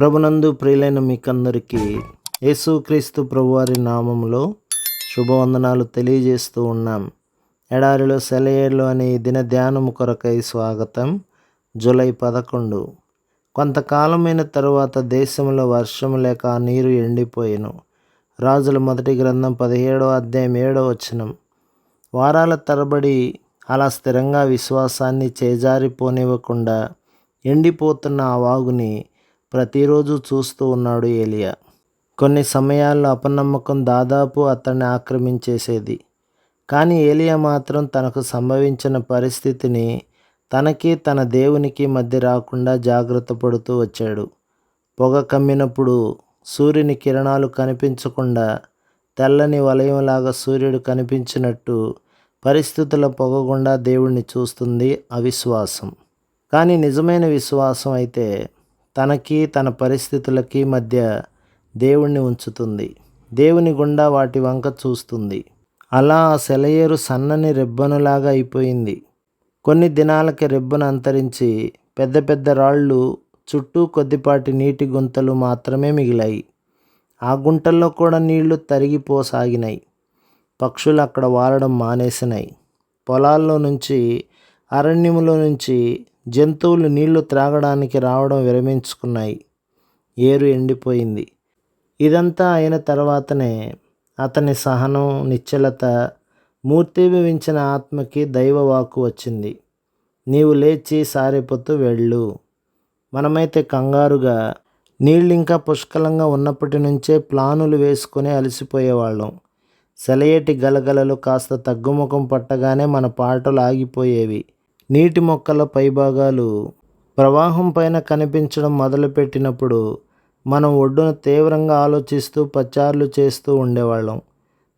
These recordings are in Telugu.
ప్రభునందు ప్రియులైన మీకందరికీ యేసుక్రీస్తు ప్రభువారి నామంలో శుభవందనాలు తెలియజేస్తూ ఉన్నాం. ఎడారిలో సెలయేళ్ళు అనే దిన ధ్యానం కొరకై స్వాగతం జూలై పదకొండు. కొంతకాలమైన తరువాత దేశంలో వర్షం లేక నీరు ఎండిపోయాను. రాజుల మొదటి గ్రంథం పదిహేడో అధ్యాయం ఏడో వచనం. వారాల తరబడి అలా స్థిరంగా విశ్వాసాన్ని చేజారిపోనివ్వకుండా ఎండిపోతున్న ఆ వాగుని ప్రతిరోజు చూస్తూ ఉన్నాడు ఏలియా. కొన్ని సమయాల్లో అపనమ్మకం దాదాపు అతన్ని ఆక్రమించేసేది. కానీ ఏలియా మాత్రం తనకు సంభవించిన పరిస్థితిని తనకి తన దేవునికి మధ్య రాకుండా జాగ్రత్త పడుతూ వచ్చాడు. పొగ కమ్మినప్పుడు సూర్యుని కిరణాలు కనిపించకుండా తెల్లని వలయంలాగా సూర్యుడు కనిపించినట్టు పరిస్థితుల పొగకుండా దేవుణ్ణి చూస్తుంది అవిశ్వాసం. కానీ నిజమైన విశ్వాసం అయితే తనకి తన పరిస్థితులకి మధ్య దేవుణ్ణి ఉంచుతుంది. దేవుని గుండా వాటి వంక చూస్తుంది. అలా ఆ సెలయేరు సన్నని రెబ్బనులాగా అయిపోయింది. కొన్ని దినాలకి రెబ్బను అంతరించి పెద్ద పెద్ద రాళ్ళు చుట్టూ కొద్దిపాటి నీటి గుంతలు మాత్రమే మిగిలాయి. ఆ గుంటల్లో కూడా నీళ్ళు తరిగిపోసాగినాయి. పక్షులు అక్కడ వాలడం మానేసినాయి. పొలాల్లో నుంచి అరణ్యములో నుంచి జంతువులు నీళ్ళు త్రాగడానికి రావడం విరమించుకున్నాయి. ఏరు ఎండిపోయింది. ఇదంతా అయిన తర్వాతనే అతని సహనం నిశ్చలత మూర్తిభవించిన ఆత్మకి దైవవాకు వచ్చింది. నీవు లేచి సారిపోతూ వెళ్ళు. మనమైతే కంగారుగా నీళ్ళు ఇంకా పుష్కలంగా ఉన్నప్పటి నుంచే ప్లానులు వేసుకొని అలసిపోయేవాళ్ళం. సెలయేటి గలగలలు కాస్త తగ్గుముఖం పట్టగానే మన పాటలు ఆగిపోయేవి. నీటి మొక్కల పైభాగాలు ప్రవాహం పైన కనిపించడం మొదలుపెట్టినప్పుడు మనం ఒడ్డున తీవ్రంగా ఆలోచిస్తూ పచార్లు చేస్తూ ఉండేవాళ్ళం.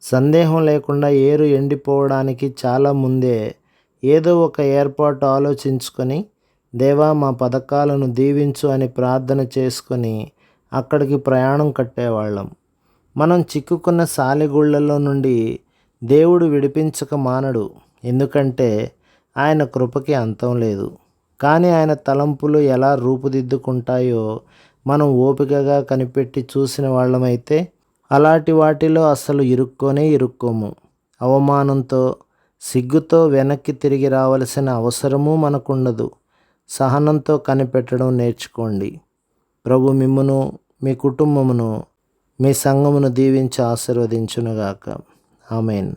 సందేహం లేకుండా ఏరు ఎండిపోవడానికి చాలా ముందే ఏదో ఒక ఏర్పాటు ఆలోచించుకొని దేవా మా పథకాలను దీవించు అని ప్రార్థన చేసుకొని అక్కడికి ప్రయాణం కట్టేవాళ్ళం. మనం చిక్కుకున్న సాలెగుళ్ళలో నుండి దేవుడు విడిపించక మానడు. ఎందుకంటే ఆయన కృపకి అంతం లేదు. కానీ ఆయన తలంపులు ఎలా రూపుదిద్దుకుంటాయో మనం ఓపికగా కనిపెట్టి చూసిన వాళ్ళమైతే అలాంటి వాటిలో అసలు ఇరుక్కొనే ఇరుక్కోము. అవమానంతో సిగ్గుతో వెనక్కి తిరిగి రావలసిన అవసరమూ మనకుండదు. సహనంతో కనిపెట్టడం నేర్చుకోండి. ప్రభు మిమ్మును మీ కుటుంబమును మీ సంఘమును దీవించి ఆశీర్వదించునుగాక. ఆమెన్.